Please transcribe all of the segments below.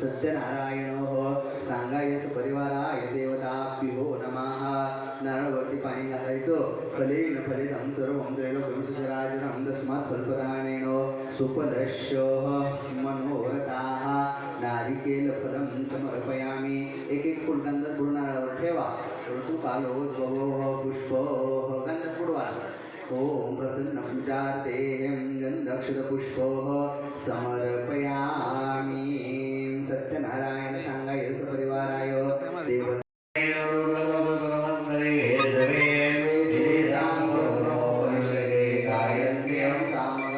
सत्यनारायण सांगायस परिवाराय देवताभ्यो नमः। नारळवरती पाणी घालायचं फलेन फलितं सर्वं त्रैलोक्यं सचराचरं तस्मात् फलप्रदानेन सुफलस्य मनोरथाः। नारिकेलफलं समर्पयामि। एक एक फुल गंधर पूर्ण नारळावर ठेवा। ऋतू कालोद्भवो पुष्प गंधर पुढवा ॐ प्रसन्नपूजार्थे गन्धक्षतपुष्प समर्पयामि। Grail Dharma.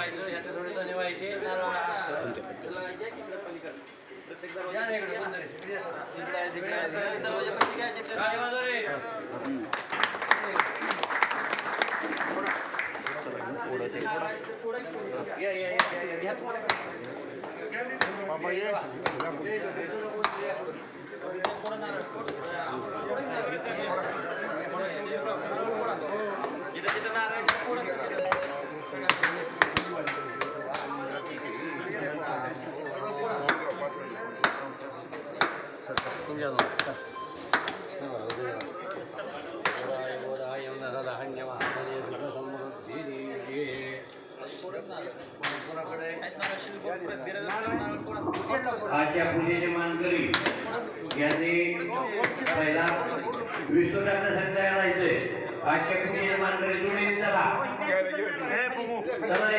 व्हायचं ह्याचं थोडे जण व्हायचे जिथं जिथं नारायण आहे, आजच्या पूजेचे मानकरी यांनी पहिला विष्णू टाकण्यासाठी तयार राहायचंय. आजच्या पूजेचे मानकरी तुम्ही चला. चला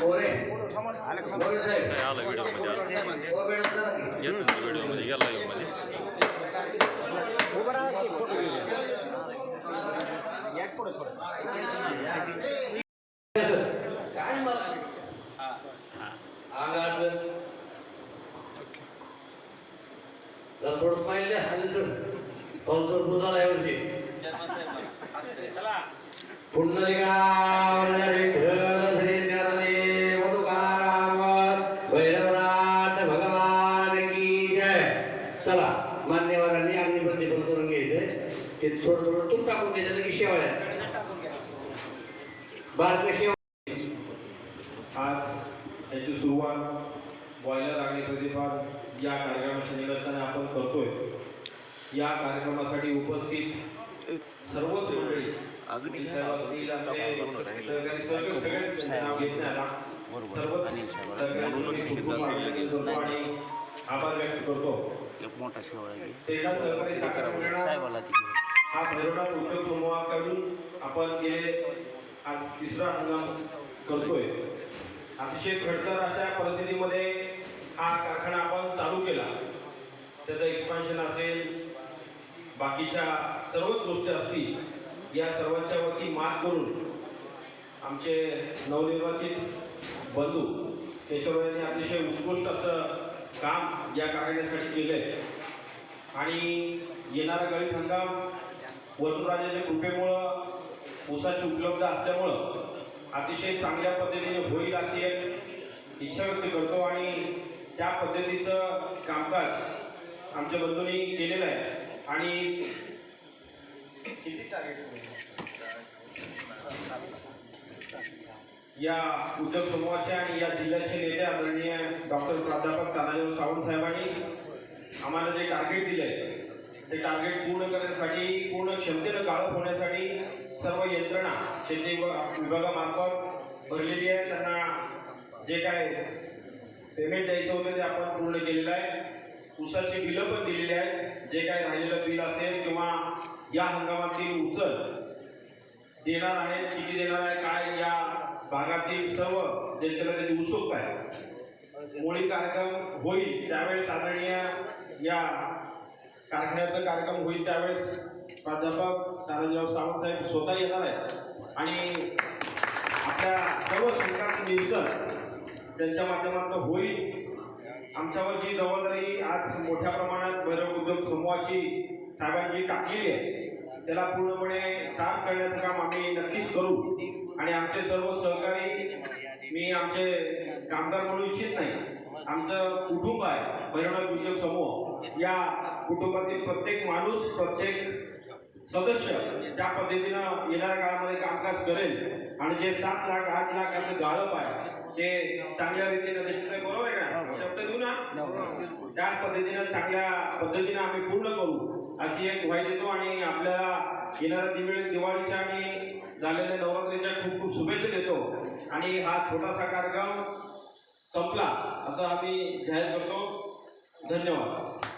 पोरे. पोरे साहेब. आला व्हिडिओ मध्ये ओ मॅडम चला की. येतो व्हिडिओ मध्ये फलकोट मुदाला यावरती पुंडलिकावर विठ्ठल श्री चरणे वधुकावर भैरवनाथ चला मान्यवरांनी आम्ही प्रतिफल करून ते थोडं थोडं तूप टाकून द्यायचं की शेवाळ्या बारक शेव. आज याची सुरुवात बॉयलर लागली प्रतिफार या कार्यक्रमाच्या निमित्ताने आपण करतोय. या कार्यक्रमासाठी उपस्थित सर्वच मंडळी आभार व्यक्त करतो. एक मोठा. हा भैरवनाथ उद्योग समूहाकडून आपण गेले आज तिसरा हंगाम करतोय. अतिशय खडतर अशा परिस्थितीमध्ये हा कारखाना आपण चालू केला. त्याचं एक्सपान्शन असेल बाकीच्या सर्वच गोष्टी असतील या सर्वांच्या वरती मात करून आमचे नवनिर्वाचित बंधू केशवराव यांनी अतिशय उत्कृष्ट असं काम या कारखान्यासाठी आहे आणि येणारा गळीत हंगाम वरुणराजाच्या कृपेमुळं ऊसाची उपलब्ध असल्यामुळं अतिशय चांगल्या पद्धतीने होईल अशी एक इच्छा व्यक्त करतो आणि त्या पद्धतीचं कामकाज आमच्या बंधूंनी केलेलं आहे. आणि किती टार्गेट या उद्योग समूहाचे आणि या जिल्ह्याचे नेते आदरणीय डॉक्टर प्राध्यापक तानाजीराव सावंत साहेबांनी आम्हाला जे टार्गेट दिले ते टार्गेट पूर्ण करण्यासाठी पूर्ण क्षमतेनं गाळप होण्यासाठी सर्व यंत्रणा शेती विभागामार्फत भरलेली आहे. त्यांना जे काय पेमेंट द्यायचं होतं ते आपण पूर्ण केलेलं आहे. उसाची बिलं पण दिलेली आहेत. जे काय राहिलेलं बिल असेल किंवा या हंगामातील उचल देणार आहे किती देणार आहे काय या भागातील सर्व जनतेला त्याची उत्सुकता आहे. मुळी कार्यक्रम होईल त्यावेळेस आदरणीय या कारखान्याचा कार्यक्रम होईल त्यावेळेस प्राध्यापक तानाजीराव सावंत साहेब स्वतः येणार आहेत. आणि आपल्या सर्व शंकांचं निरसन त्यांच्या माध्यमातून होईल. आमच्यावर जी जबाबदारी आज मोठ्या प्रमाणात भैरव उद्योग समूहाची साहेबांची टाकलेली आहे त्याला पूर्णपणे साफ करण्याचं काम आम्ही नक्कीच करू. आणि आमचे सर्व सहकारी मी आमचे कामगार म्हणू इच्छित नाही आमचं कुटुंब आहे भैरवनाथ उद्योग समूह. या कुटुंबातील प्रत्येक माणूस प्रत्येक सदस्य त्या पद्धतीनं येणाऱ्या काळामध्ये कामकाज करेल आणि जे सात लाख आठ लाखाचं गाळप आहे ते चांगल्या रीतीनं देशमुख बरोबर आहे का शब्द देऊ ना? त्याच पद्धतीनं चांगल्या पद्धतीनं आम्ही पूर्ण करू अशी एक ग्वाही देतो आणि आपल्याला येणाऱ्या दिवाळी दिवाळीच्या आणि झालेल्या नवरात्रीच्या खूप खूप शुभेच्छा देतो. आणि हा छोटासा कार्यक्रम संपला असं आम्ही जाहीर करतो. धन्यवाद.